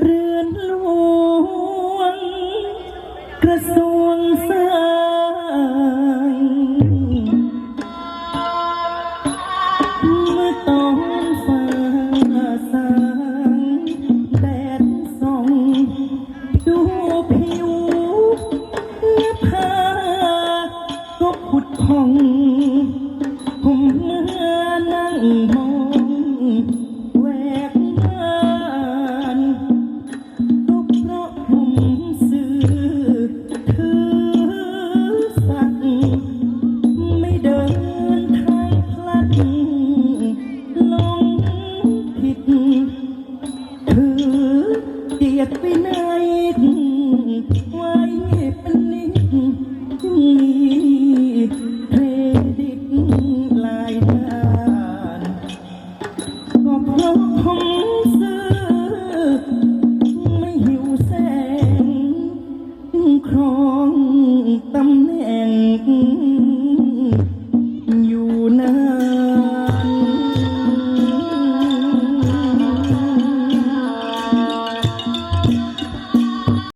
เรือนหลวง กระทรวงสายเมื่อต้องฟ้าสางแดดส่องดูผิวเนื้อผ้าก็ขุดผ่องผมเมื่อนั่งมอง हम